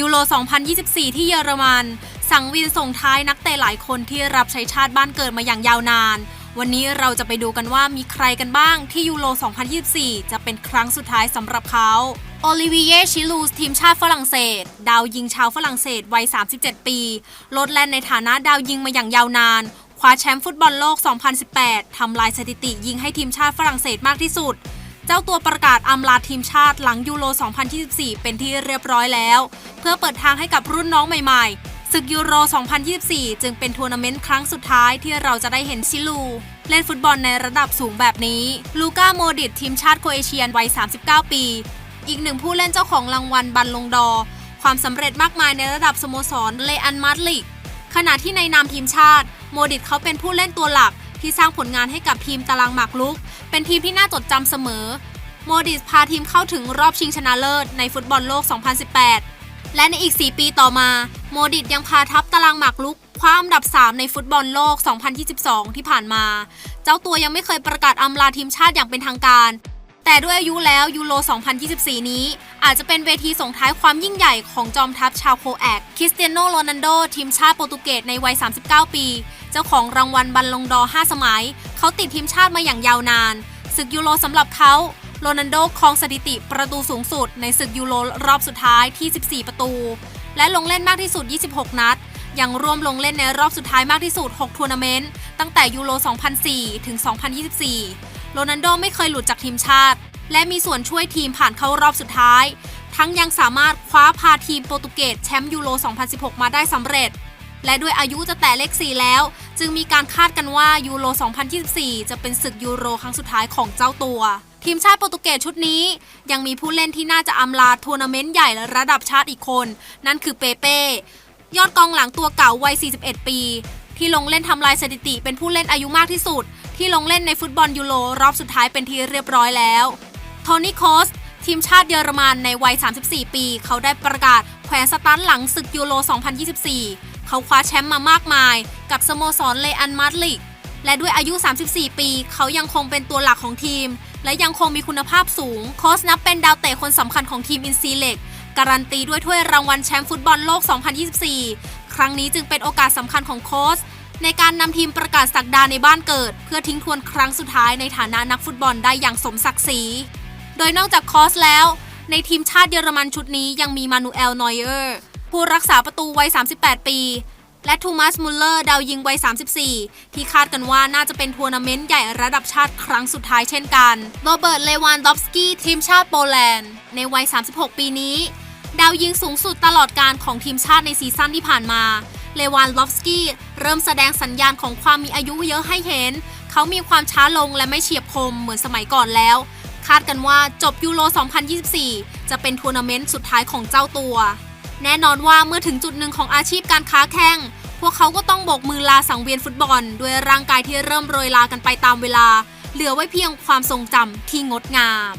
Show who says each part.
Speaker 1: ยูโร 2024 ที่เยอรมัน สังวินส่งท้ายนักเตะหลายคนที่รับใช้ชาติบ้านเกิดมาอย่างยาวนาน วันนี้เราจะไปดูกันว่ามีใครกันบ้างที่ยูโร 2024 จะเป็นครั้งสุดท้ายสำหรับเขาโอลิเวียชิลูสทีมชาติฝรั่งเศส ดาวยิงชาวฝรั่งเศสวัย 37 ปีลดแล่นในฐานะดาวยิงมาอย่างยาวนาน คว้าแชมป์ฟุตบอลโลก 2018 ทำลายสถิติยิงให้ทีมชาติฝรั่งเศสมากที่สุด เจ้าตัวประกาศอำลาทีมชาติหลังยูโร 2024 เป็นที่เรียบร้อยแล้ว เพื่อเปิดทางให้กับรุ่นน้องใหม่ๆ ศึกยูโร 2024 จึงเป็นทัวร์นาเมนต์ครั้งสุดท้ายที่เราจะได้เห็นชิลู เล่นฟุตบอลในระดับสูงแบบนี้ ลูก้าโมดิตทีมชาติโคเอเชียนวัย 39 ปี อีกหนึ่งผู้เล่นเจ้าของรางวัลบัลลงดอ ความสำเร็จมากมายในระดับสโมสรเลอันมาดลิกขณะที่ในนามทีมชาติ โมดิตเขาเป็นผู้เล่นตัวหลักที่สร้างผลงานให้กับทีมตารางหมากรุก เป็นทีมที่น่าจดจำเสมอ โมดิตพาทีมเข้าถึงรอบชิงชนะเลิศในฟุตบอลโลก 2018 และในอีก 4 ปีต่อมา โมดิตยังพาทัพตารางหมากรุกคว้าอันดับ 3 ในฟุตบอลโลก 2022 ที่ผ่านมา เจ้าตัวยังไม่เคยประกาศอำลาทีมชาติอย่างเป็นทางการ แต่ด้วยอายุแล้วยูโร 2024 นี้ อาจจะเป็นเวทีส่งท้ายความยิ่งใหญ่ของจอมทัพชาวโคแอกคริสเตียโนโรนัลโด ทีมชาติโปรตุเกสในวัย 39 ปี เจ้าของรางวัลบัลลงดอร์5สมัย เขาติดทีมชาติมาอย่างยาวนาน ศึกยูโรสำหรับเขาโรนัลโดครองสถิติประตูสูงสุดในศึกยูโรรอบสุดท้ายที่ 14 ประตู และลงเล่นมากที่สุด 26 นัด ยังร่วมลงเล่นในรอบสุดท้ายมากที่สุด 6 ทัวร์นาเมนต์ ตั้งแต่ยูโร 2004 ถึง 2024 โรนัลโดไม่เคยหลุดจากทีมชาติ และมีส่วนช่วยทีมผ่านเข้ารอบสุดท้าย ทั้งยังสามารถคว้าพาทีมโปรตุเกสแชมป์ยูโร 2016 มาได้สำเร็จ และด้วยอายุจะแตะเลข 4 แล้ว จึงมีการคาดกันว่ายูโร 2024 จะเป็นศึกยูโรครั้งสุดท้ายของเจ้าตัวทีมชาติโปรตุเกสชุดนี้ ยังมีผู้เล่นที่น่าจะอำลาทัวร์นาเมนต์ใหญ่ระดับชาติอีกคน นั่นคือเปเป้ ยอดกองหลังตัวเก่าวัย 41 ปี ที่ลงเล่นทำลายสถิติเป็นผู้เล่นอายุมากที่สุด ที่ลงเล่นในฟุตบอลยูโรรอบสุดท้ายเป็นที่เรียบร้อยแล้วโทนี่โคสทีมชาติเยอรมันในวัย 34 ปี เขาได้ประกาศแขวนสตันหลังศึกยูโร 2024 เขาคว้าแชมป์มามากมาย กับสโมสรเลอันมาดลิก และด้วยอายุ 34 ปี เขายังคงเป็นตัวหลักของทีม และยังคงมีคุณภาพสูง โคสนับเป็นดาวเตะคนสำคัญของทีมอินซีเล็ก การันตีด้วยถ้วยรางวัลแชมป์ฟุตบอลโลก 2024 ครั้งนี้จึงเป็นโอกาสสำคัญของโค้ชในการนำทีมประกาศสักดาในบ้านเกิด เพื่อทิ้งทวนครั้งสุดท้ายในฐานะนักฟุตบอลได้อย่างสมศักดิ์ศรี โดยนอกจากคอสแล้ว ในทีมชาติเยอรมันชุดนี้ยังมีมานูเอลนอยเออร์ ผู้รักษาประตูวัย 38 ปี และทูมัสมุลเลอร์ดาวยิงวัย 34 ที่คาดกันว่าน่าจะเป็นทัวร์นาเมนต์ใหญ่ระดับชาติครั้งสุดท้ายเช่นกันโรเบิร์ตเลวานดอฟสกี้ทีมชาติโปแลนด์ ในวัย 36 ปีนี้ ดาวยิงสูงสุดตลอดการของทีมชาติในซีซั่นที่ผ่านมาเลวานลอฟสกี้เริ่มแสดงสัญญาณของความมีอายุเยอะให้เห็น เขามีความช้าลงและไม่เฉียบคมเหมือนสมัยก่อนแล้ว คาดกันว่าจบยูโร 2024 จะเป็นทัวร์นาเมนต์สุดท้ายของเจ้าตัว แน่นอนว่าเมื่อถึงจุดหนึ่งของอาชีพการค้าแข่ง พวกเขาก็ต้องโบกมือลาสังเวียนฟุตบอล ด้วยร่างกายที่เริ่มโรยลากันไปตามเวลา เหลือไว้เพียงความทรงจำที่งดงาม